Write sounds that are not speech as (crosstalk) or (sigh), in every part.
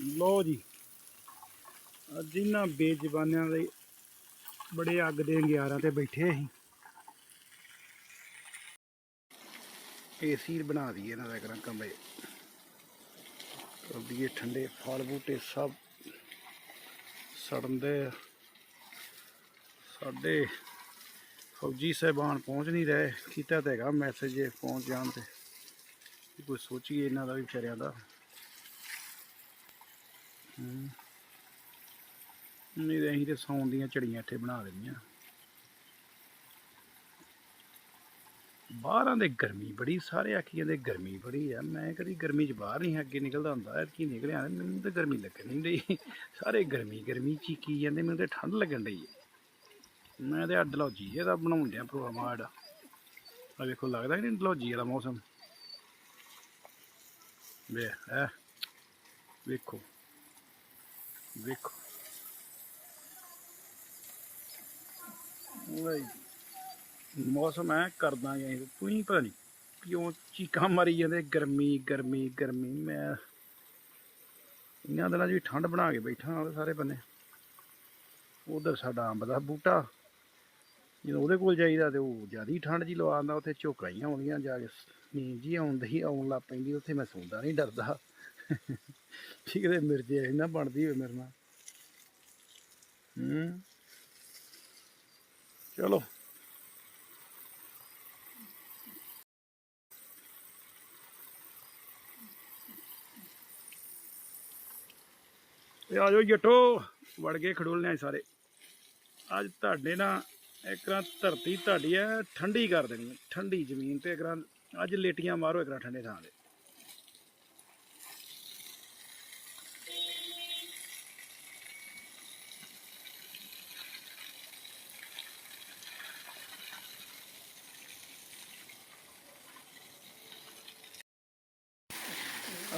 ਲੋ ਜੀ। ਅੱਜ ਇਹਨਾਂ ਬੇਜ਼ਬਾਨਿਆਂ ਦੇ ਬੜੇ ਅੱਗ ਦੇ ਅੰਗਿਆਰਾਂ ਤੇ ਬੈਠੇ ਅਸੀਂ। ਏਸੀ ਬਣਾ ਦਈਏ ਇਹਨਾਂ ਦਾ ਕਰਾਂ ਕਮਰੇ ਕਰ ਦਈਏ ਠੰਡੇ ਫਲ ਬੂਟੇ ਸਭ ਸੜਨ ਦੇ। ਸਾਡੇ ਫੌਜੀ ਸਾਹਿਬਾਨ ਪਹੁੰਚ ਨਹੀਂ ਰਹੇ। ਕੀਤਾ ਤਾਂ ਹੈਗਾ ਮੈਸੇਜ ਪਹੁੰਚ ਜਾਣ ਤੇ। ਕੋਈ ਸੋਚੀਏ ਇਹਨਾਂ ਦਾ ਵੀ ਵਿਚਾਰਿਆਂ ਦਾ। ਨਹੀਂ ਤਾਂ ਅਸੀਂ ਤੇ ਸੌਣ ਦੀਆਂ ਚੜੀਆਂ ਇੱਥੇ ਬਣਾ ਦੇਣੀਆਂ ਬਾਹਰਾਂ ਦੇ ਗਰਮੀ ਬੜੀ, ਸਾਰੇ ਆਖੀ ਜਾਂਦੇ ਗਰਮੀ ਬੜੀ ਆ। ਮੈਂ ਕਦੀ ਗਰਮੀ 'ਚ ਬਾਹਰ ਨਹੀਂ ਅੱਗੇ ਨਿਕਲਦਾ ਹੁੰਦਾ ਕੀ ਨਿਕਲਿਆ ਮੈਨੂੰ ਤਾਂ ਗਰਮੀ ਲੱਗਣ ਨਹੀਂ ਡਈ। ਸਾਰੇ ਗਰਮੀ ਗਰਮੀ ਚੀਕੀ ਜਾਂਦੇ, ਮੈਨੂੰ ਤਾਂ ਠੰਡ ਲੱਗਣ ਡਈ ਮੈਂ ਤੇ ਅੱਡ ਲੌਜੀ ਇਹਦਾ ਬਣਾਉਣ ਡਿਆ ਪ੍ਰੋਗਰਾਮ ਆ ਆ ਵੇਖੋ, ਲੱਗਦਾ ਕਿ ਨਹੀਂ ਲੌਜੀ ਵਾਲਾ ਮੌਸਮ? ਵੇ ਹੈ। ਵੇਖੋ। ਦੇਖੋ। ਓਏ, ਮੌਸਮ ਐ ਕਰਦਾ ਜਾਂ ਤੂੰ ਹੀ ਪਤਾ ਨਹੀਂ ਕਿਉਂ ਚੀਕਾਂ ਮਾਰੀ ਜਾਂਦੇ, ਗਰਮੀ ਗਰਮੀ ਗਰਮੀ, ਮੈਂ ਇਹਨਾਂ ਦਿਨਾਂ 'ਚ ਵੀ ਠੰਡ ਬਣਾ ਕੇ ਬੈਠਾ ਹਾਂ ਸਾਰੇ ਬੰਨੇ। ਉਧਰ ਸਾਡਾ ਅੰਬ ਦਾ ਬੂਟਾ, ਜਦੋਂ ਉਹਦੇ ਕੋਲ ਜਾਈਦਾ ਤੇ ਉਹ ਜ਼ਿਆਦਾ ਹੀ ਠੰਡ ਜੀ ਲਵਾਉਂਦਾ ਉੱਥੇ ਝੋਕਾਂ ਹੀ ਆਉਂਦੀਆਂ ਜਾ ਕੇ ਨੀਂਦ ਜੀ ਆਉਂਦੀ ਆਉਣ ਲੱਗ ਪੈਂਦੀ, ਉੱਥੇ ਮੈਂ ਸੌਂਦਾ ਨਹੀਂ ਡਰਦਾ। ਠੀਕ ਹੈ ਮਿਰਜੇ ਐ ਨਾ ਬਣਦੀ ਹੋਵੇ ਮੇਰੇ ਨਾਲ। ਹੂੰ। ਚਲੋ। ਤੇ ਆ ਜਾਓ ਜੱਟੋ, ਵੜ ਗਏ ਖੜੋਲਨੇ ਸਾਰੇ। ਅੱਜ ਤੁਹਾਡੇ ਨਾਲ ਇਕਰਾਂ ਧਰਤੀ ਤੁਹਾਡੀ ਹੈ, ਠੰਡੀ ਕਰ ਦੇਣੀ ਠੰਡੀ ਜ਼ਮੀਨ ਤੇ ਇਕਰਾਂ ਅੱਜ ਲੇਟੀਆਂ ਮਾਰੋ ਇਕਰਾਂ ਠੰਡੇ ਥਾਂ ਦੇ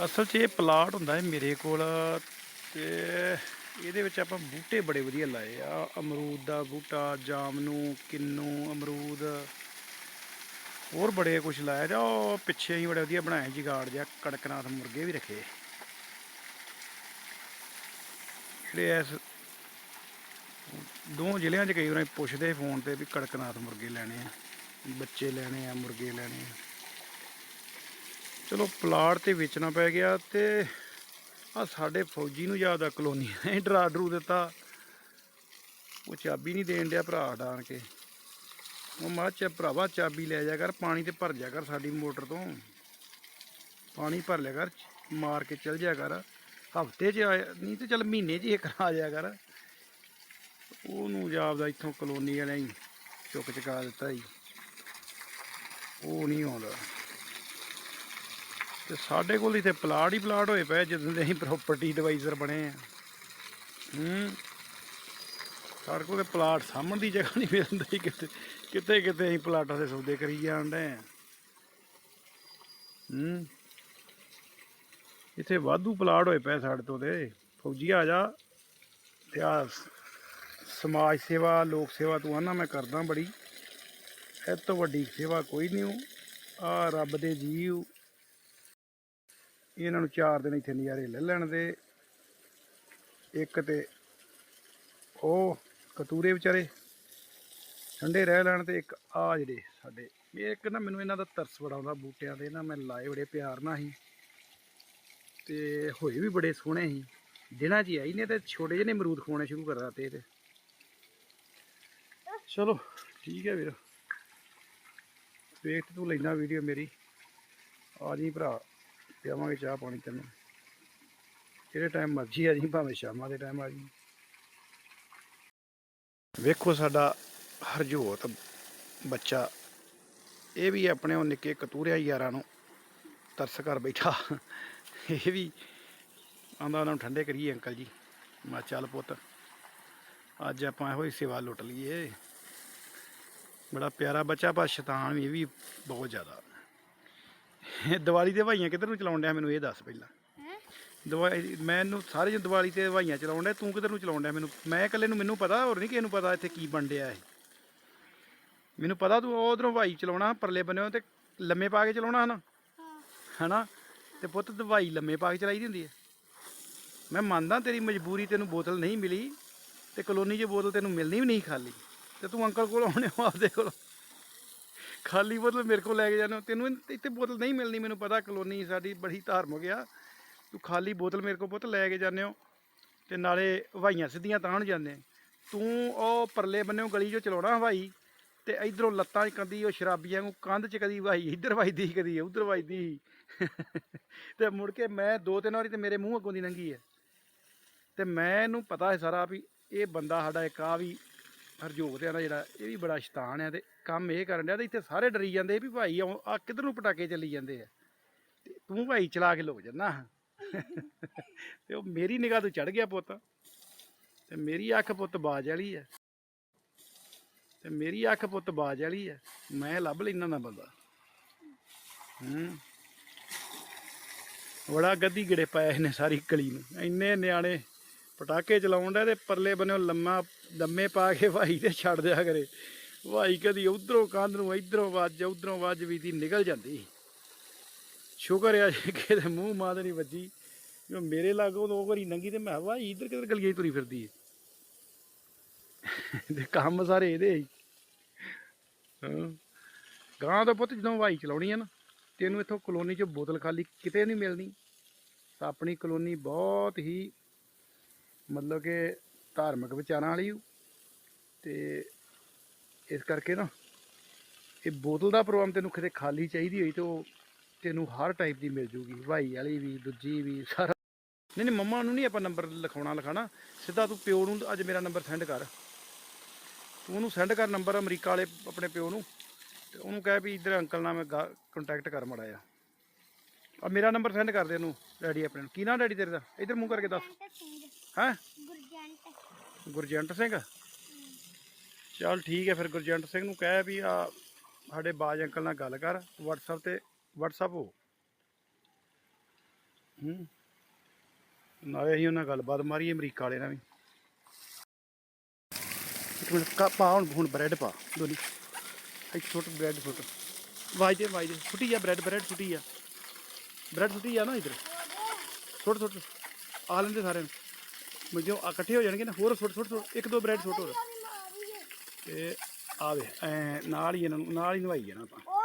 ਅਸਲ 'ਚ ਇਹ ਪਲਾਟ ਹੁੰਦਾ ਹੈ ਮੇਰੇ ਕੋਲ ਤੇ ਇਹਦੇ ਵਿੱਚ ਆਪਾਂ ਬੂਟੇ ਬੜੇ ਵਧੀਆ ਲਾਏ ਆ। ਅਮਰੂਦ ਦਾ ਬੂਟਾ ਜਾਮਨੂ ਕਿੰਨੂ, ਅਮਰੂਦ, ਹੋਰ ਬੜੇ ਕੁਝ ਲਾਇਆ ਜਾ। ਉਹ ਪਿੱਛੇ ਹੀ ਬੜੇ ਵਧੀਆ ਬਣਾਏ ਜਿਗਾੜ ਜਿਹਾ ਕੜਕਨਾਥ ਮੁਰਗੇ ਵੀ ਰੱਖੇ। ਜਿਹੜੇ ਇਸ ਦੋ ਜ਼ਿਲ੍ਹਿਆਂ 'ਚ ਕਈ ਵਾਰ ਪੁੱਛਦੇ ਫੋਨ ਤੇ ਵੀ ਕੜਕਨਾਥ ਮੁਰਗੇ ਲੈਣੇ ਆ, ਬੱਚੇ ਲੈਣੇ ਆ, ਮੁਰਗੇ ਲੈਣੇ ਆ। ਚਲੋ ਪਲਾਟ ਤੇ ਵੇਚਣਾ ਪੈ ਗਿਆ ਤੇ ਆ ਸਾਡੇ ਫੌਜੀ ਨੂੰ ਯਾਦ ਆ ਕਲੋਨੀ ਐ ਡਰਾ ਡਰੂ ਦਿੱਤਾ। ਉਹ ਚਾਬੀ ਨਹੀਂ ਦੇਣ ਡਿਆ ਭਰਾ ਡਾਣ ਕੇ। ਉਹ ਮਾ ਚ ਭਰਾਵਾ ਚਾਬੀ ਲੈ ਜਾ ਕਰ, ਪਾਣੀ ਤੇ ਭਰ ਜਾ ਕਰ ਸਾਡੀ ਮੋਟਰ ਤੋਂ। ਪਾਣੀ ਭਰ ਲਿਆ ਕਰ, ਮਾਰ ਕੇ ਚੱਲ ਜਾ ਕਰ। ਹਫ਼ਤੇ 'ਚ ਆ ਨਹੀਂ ਤੇ ਚੱਲ ਮਹੀਨੇ 'ਚ ਇੱਕ ਆ ਜਾ ਕਰ। ਉਹਨੂੰ ਜਾਪਦਾ ਇੱਥੋਂ ਕਲੋਨੀ ਵਾਲਿਆਂ ਹੀ ਚੁੱਕ ਚੁਕਾ ਦਿੱਤਾ ਜੀ ਉਹ ਨਹੀਂ ਆਉਂਦਾ। ਤੇ ਸਾਡੇ ਕੋਲ ਇੱਥੇ ਪਲਾਟ ਹੀ ਪਲਾਟ ਹੋਏ ਪਏ ਜਦੋਂ ਦੇ ਅਸੀਂ ਪ੍ਰਾਪਰਟੀ ਐਡਵਾਈਜ਼ਰ ਬਣੇ ਆ। ਹੂੰ। ਸਾਡੇ ਕੋਲ ਤੇ ਪਲਾਟ ਸਾਹਮਣ ਦੀ ਜਗ੍ਹਾ ਨਹੀਂ ਮਿਲਦੀ ਕਿਤੇ ਕਿਤੇ ਕਿਤੇ ਅਸੀਂ ਪਲਾਟਾਂ ਦੇ ਸੌਦੇ ਕਰੀ ਜਾਣ ਡਏ ਆ। ਹੂੰ। ਇੱਥੇ ਵਾਧੂ ਪਲਾਟ ਹੋਏ ਪਏ ਸਾਡੇ ਤੋਂ ਤੇ। ਫੌਜੀ ਆ ਜਾ। ਤੇ ਆ ਸਮਾਜ ਸੇਵਾ, ਲੋਕ ਸੇਵਾ ਤੂੰ ਆਨਾ ਮੈਂ ਕਰਦਾ ਬੜੀ। ਇਹ ਤੋਂ ਵੱਡੀ ਸੇਵਾ ਕੋਈ ਨਹੀਂ ਆ ਰੱਬ ਦੇ ਜੀਵ ਇਹਨਾਂ ਨੂੰ ਚਾਰ ਦਿਨ ਇੱਥੇ ਨਜ਼ਾਰੇ ਲੈ ਲੈਣ ਦੇ। ਇੱਕ ਤੇ ਉਹ ਕਤੂਰੇ ਵਿਚਾਰੇ ਠੰਡੇ ਰਹਿ ਲੈਣ ਤੇ ਇੱਕ ਆ ਜਿਹੜੇ ਸਾਡੇ। ਇੱਕ ਨਾ ਮੈਨੂੰ ਇਹਨਾਂ ਦਾ ਤਰਸ ਬੜਾ ਆਉਂਦਾ ਬੂਟਿਆਂ ਦੇ ਨਾ, ਮੈਂ ਲਾਏ ਬੜੇ ਪਿਆਰ ਨਾਲ ਸੀ। ਤੇ ਹੋਏ ਵੀ ਬੜੇ ਸੋਹਣੇ ਸੀ। ਦਿਨਾਂ 'ਚ ਹੀ ਆਈ ਨੇ ਤੇ ਛੋਟੇ ਜਿਹੇ ਨੇ ਅਮਰੂਦ ਖਵਾਉਣੇ ਸ਼ੁਰੂ ਕਰ ਦਿੱਤੇ ਤੇ ਚਲੋ, ਠੀਕ ਹੈ ਵੀਰ। ਵੇਖ ਤੂੰ ਲੈਣਾ ਵੀਡੀਓ ਮੇਰੀ। ਆ ਜੀ ਭਰਾ। ਪਿਆਵਾਂਗੇ ਚਾਹ ਪਾਣੀ ਤੈਨੂੰ ਜਿਹੜੇ ਟਾਈਮ ਮਰਜ਼ੀ ਆ ਜੀ ਭਾਵੇਂ ਸ਼ਾਮਾਂ ਦੇ ਟਾਈਮ ਆ ਜੀ ਵੇਖੋ ਸਾਡਾ ਹਰਜੋਤ ਬੱਚਾ, ਇਹ ਵੀ ਆਪਣੇ ਉਹ ਨਿੱਕੇ ਕਤੂਰਿਆ ਯਾਰਾਂ ਨੂੰ ਤਰਸ ਕਰ ਬੈਠਾ। ਇਹ ਵੀ ਆਂਦਾ ਉਹਨਾਂ ਨੂੰ ਠੰਡੇ ਕਰੀਏ ਅੰਕਲ ਜੀ। ਮਾ ਕਿਹਾ, ਚੱਲ ਪੁੱਤ, ਅੱਜ ਆਪਾਂ ਇਹੋ ਹੀ ਸੇਵਾ ਲੁੱਟ ਲਈਏ। ਬੜਾ ਪਿਆਰਾ ਬੱਚਾ, ਪਰ ਸ਼ੈਤਾਨ ਵੀ, ਇਹ ਵੀ ਬਹੁਤ ਜ਼ਿਆਦਾ। ਦੀਵਾਲੀ ਤੇ ਹਵਾਈਆਂ ਕਿੱਧਰ ਨੂੰ ਚਲਾਉਣ ਡਿਆ ਮੈਨੂੰ ਇਹ ਦੱਸ ਪਹਿਲਾਂ। ਦਿਵਾਲੀ ਮੈਨੂੰ ਸਾਰੇ ਜਣ ਦੀਵਾਲੀ ਤੇ ਹਵਾਈਆਂ ਚਲਾਉਣ ਡਿਆ ਤੂੰ ਕਿੱਧਰ ਨੂੰ ਚਲਾਉਣ ਡਿਆ? ਮੈਨੂੰ ਮੈਂ ਇਕੱਲੇ ਨੂੰ ਮੈਨੂੰ ਪਤਾ ਹੋਰ ਨਹੀਂ ਕਿਸੇ ਨੂੰ ਪਤਾ ਇੱਥੇ ਕੀ ਬਣ ਡਿਆ ਇਹ। ਮੈਨੂੰ ਪਤਾ ਤੂੰ ਉਧਰੋਂ ਹਵਾਈ ਚਲਾਉਣਾ ਪਰਲੇ ਬੰਨਿਓ ਤੇ ਲੰਮੇ ਪਾ ਕੇ ਚਲਾਉਣਾ ਹਨਾ? ਹਨਾ? ਤੇ ਪੁੱਤ ਦਵਾਈ ਲੰਮੇ ਪਾ ਕੇ ਚਲਾਈ ਦੀ ਹੁੰਦੀ ਹੈ। ਮੈਂ ਮੰਨਦਾ ਤੇਰੀ ਮਜਬੂਰੀ ਤੈਨੂੰ ਬੋਤਲ ਨਹੀਂ ਮਿਲੀ ਤੇ ਕਲੋਨੀ 'ਚ ਬੋਤਲ ਤੈਨੂੰ ਮਿਲਣੀ ਵੀ ਨਹੀਂ ਖਾਲੀ। ਤੇ ਤੂੰ ਅੰਕਲ ਕੋਲ ਆਉਣੇ ਆਪਦੇ ਕੋਲ। ਖਾਲੀ ਬੋਤਲ ਮੇਰੇ ਕੋਲ ਲੈ ਕੇ ਜਾਣਾ ਤੈਨੂੰ ਇੱਥੇ- ਬੋਤਲ ਨਹੀਂ ਮਿਲਣੀ ਮੈਨੂੰ ਪਤਾ ਕਲੋਨੀ ਸਾਡੀ ਬੜੀ ਧਾਰਮਿਕ ਆ। ਤੂੰ ਖਾਲੀ ਬੋਤਲ ਮੇਰੇ ਕੋਲ ਪੁੱਤ ਲੈ ਕੇ ਜਾਂਦੇ ਹੋ ਤੇ ਨਾਲੇ ਹਵਾਈਆਂ ਸਿੱਧੀਆਂ ਤਾਂ ਤਾਣ ਜਾਂਦੇ। ਤੂੰ ਉਹ ਪਰਲੇ ਬੰਨੇੋਂ ਗਲੀ 'ਚੋਂ ਚਲਾਉਣਾ ਹਵਾਈ ਤੇ ਇਧਰੋਂ ਲੱਤਾਂ 'ਚ ਕੰਦੀ ਉਹ ਸ਼ਰਾਬੀਆਂ ਨੂੰ ਕੰਧ 'ਚ ਕਦੀ ਵਾਈ ਇੱਧਰ ਵੱਜਦੀ ਸੀ, ਕਦੀ ਉੱਧਰ ਵੱਜਦੀ ਸੀ। (laughs) ਤੇ ਮੁੜ ਕੇ ਮੈਂ ਦੋ ਤਿੰਨ ਵਾਰੀ ਤੇ ਮੇਰੇ ਮੂੰਹ ਅੱਗੋਂ ਦੀ ਲੰਘੀ ਹੈ ਤੇ ਮੈਨੂੰ ਪਤਾ ਹੈ ਸਾਰਾ ਵੀ ਇਹ ਬੰਦਾ ਸਾਡਾ ਇੱਕ ਆ ਵੀ ਹਰਜੋਤ ਆ ਨਾ ਜਿਹੜਾ, ਇਹ ਵੀ ਬੜਾ ਸ਼ੈਤਾਨ ਆ ਤੇ ਕੰਮ ਇਹ ਕਰਨ ਡਿਆ ਤੇ ਇੱਥੇ ਸਾਰੇ ਡਰੀ ਜਾਂਦੇ ਵੀ ਭਾਈ ਆ ਕਿੱਧਰ ਨੂੰ ਪਟਾਕੇ ਚੱਲੀ ਜਾਂਦੇ ਆ। ਤੇ ਤੂੰ ਭਾਈ ਚਲਾ ਕੇ ਲੁਕ ਜੰਨਾ। ਤੇ ਉਹ ਮੇਰੀ ਨਿਗਾਹ ਤੋਂ ਚੜ ਗਿਆ ਪੁੱਤ। ਤੇ ਮੇਰੀ ਅੱਖ ਪੁੱਤ ਬਾਜ ਵਾਲੀ ਹੈ ਤੇ ਮੇਰੀ ਅੱਖ ਪੁੱਤ ਬਾਜ ਵਾਲੀ ਹੈ ਮੈਂ ਲੱਭ ਲੈਣਾ ਨਾ ਬੰਦਾ। ਹੂੰ। ਬੜਾ ਗੱਦੀ ਗੜੇ ਪਾਇਆ ਇਹਨੇ ਸਾਰੀ ਕਲੀ ਨੂੰ। ਇੰਨੇ ਨਿਆਣੇ ਪਟਾਕੇ ਚਲਾਉਣ ਦਾ ਤੇ ਪਰਲੇ ਬੰਨਿਓ ਲੰਮਾ ਲੰਮੇ ਪਾ ਕੇ ਭਾਈ ਤੇ ਛੱਡ ਦਿਆ ਕਰੇ। ਭਾਈ ਕਦੀ ਉਧਰੋਂ ਕੰਧ ਨੂੰ ਇਧਰੋਂ ਵੱਜ, ਉਧਰੋਂ ਵੱਜ ਵੀ ਦੀ ਨਿਕਲ ਜਾਂਦੀ। ਸ਼ੁਕਰ ਆ ਜੀ ਕਿ ਮੂੰਹ ਮਾਂ ਤੇ ਨਹੀਂ ਵੱਜੀ। ਜੋ ਮੇਰੇ ਲਾਗੋਂ ਦੋ ਵਾਰੀ ਨੰਗੀ ਤੇ ਮੈਂ ਭਾਈ ਇੱਧਰ ਕਿੱਧਰ ਗਲੀਏ ਤੁਰੀ ਫਿਰਦੀ ਏ? ਤੇ ਕੰਮ ਸਾਰੇ ਇਹਦੇ ਹੀ। ਹਾਂ। ਗਾਂ ਦਾ ਪੁੱਤ ਜਦੋਂ ਹਵਾਈ ਚਲਾਉਣੀ ਹੈ ਨਾ ਤੈਨੂੰ ਇੱਥੋਂ ਕਲੋਨੀ 'ਚ ਬੋਤਲ ਖਾਲੀ ਕਿਤੇ ਨਹੀਂ ਮਿਲਣੀ। ਤਾਂ ਆਪਣੀ ਕਲੋਨੀ ਬਹੁਤ ਹੀ ਮਤਲਬ ਕਿ ਧਾਰਮਿਕ ਵਿਚਾਰਾਂ ਵਾਲੀ ਓ। ਤੇ ਇਸ ਕਰਕੇ ਨਾ ਇਹ ਬੋਤਲ ਦਾ ਪ੍ਰੋਗਰਾਮ ਤੈਨੂੰ ਕਿਤੇ ਖਾਲੀ ਚਾਹੀਦੀ ਹੋਈ ਤੇ ਉਹ ਤੈਨੂੰ ਹਰ ਟਾਈਪ ਦੀ ਮਿਲ ਜੂਗੀ। ਹਵਾਈ ਵਾਲੀ ਵੀ, ਦੂਜੀ ਵੀ, ਸਾਰਾ। ਨਹੀਂ ਨਹੀਂ, ਮੰਮਾ ਨੂੰ ਨਹੀਂ ਆਪਾਂ ਨੰਬਰ ਲਿਖਾਉਣਾ ਲਿਖਾਣਾ ਸਿੱਧਾ ਤੂੰ ਪਿਓ ਨੂੰ ਅੱਜ ਮੇਰਾ ਨੰਬਰ ਸੈਂਡ ਕਰ। ਤੂੰ ਉਹਨੂੰ ਸੈਂਡ ਕਰ ਨੰਬਰ ਅਮਰੀਕਾ ਵਾਲੇ ਆਪਣੇ ਪਿਓ ਨੂੰ ਤੇ ਉਹਨੂੰ ਕਹਿ ਵੀ ਇੱਧਰ ਅੰਕਲ ਨਾਲ ਮੈਂ ਕੰਟੈਕਟ ਕਰ ਮੜਾ ਆ ਆ ਮੇਰਾ ਨੰਬਰ ਸੈਂਡ ਕਰ ਦੇ ਉਹਨੂੰ, ਡੈਡੀ ਆਪਣੇ ਨੂੰ। ਕੀ ਨਾ ਡੈਡੀ ਤੇਰੇ ਦਾ? ਇੱਧਰ ਮੂੰਹ ਕਰਕੇ ਦੱਸ। ਹੈਂ? ਗੁਰਜੰਟ। ਗੁਰਜੰਟ ਸਿੰਘ? ਚੱਲ ਠੀਕ ਹੈ ਫਿਰ ਗੁਰਜੰਟ ਸਿੰਘ ਨੂੰ ਕਹਿ ਵੀ ਆ ਸਾਡੇ ਬਾਜ ਅੰਕਲ ਨਾਲ ਗੱਲ ਕਰ WhatsApp ਤੇ WhatsApp ਹੋ। ਹੂੰ। ਨਾਲੇ ਅਸੀਂ ਉਹਨਾਂ ਨਾਲ ਗੱਲਬਾਤ ਮਾਰੀ ਅਮਰੀਕਾ ਵਾਲੇ ਨਾਲ ਵੀ। ਇੱਕ ਮਿੰਟ ਕਾ ਪਾ ਹੁਣ ਹੁਣ ਬ੍ਰੈਡ ਪਾ ਦੋਨੀ। ਇੱਕ ਛੋਟ ਬ੍ਰੈਡ ਛੋਟ। ਵਾਜਦੇ ਵਾਜਦੇ ਛੁੱਟੀ ਜਾ ਬ੍ਰੈਡ ਬ੍ਰੈਡ ਛੁੱਟੀ ਆ। ਬ੍ਰੈਡ ਛੁੱਟੀ ਆ ਨਾ ਇਧਰ। ਛੋਟ ਛੋਟ। ਆ ਲੈਂਦੇ ਸਾਰਿਆਂ ਨੂੰ। ਮੈਂ ਇਕੱਠੇ ਹੋ ਜਾਣਗੇ ਨਾ, ਹੋਰ ਛੋਟ ਛੋਟ ਛੋਟ, ਇੱਕ ਦੋ ਬ੍ਰੈਡ ਛੋਟ ਹੋਰ ਤੇ ਆਵੇ ਐ ਨਾਲ ਹੀ ਇਹਨਾਂ ਨੂੰ, ਨਾਲ ਹੀ ਨਵਾਈ ਜਾਣਾ ਆਪਾਂ।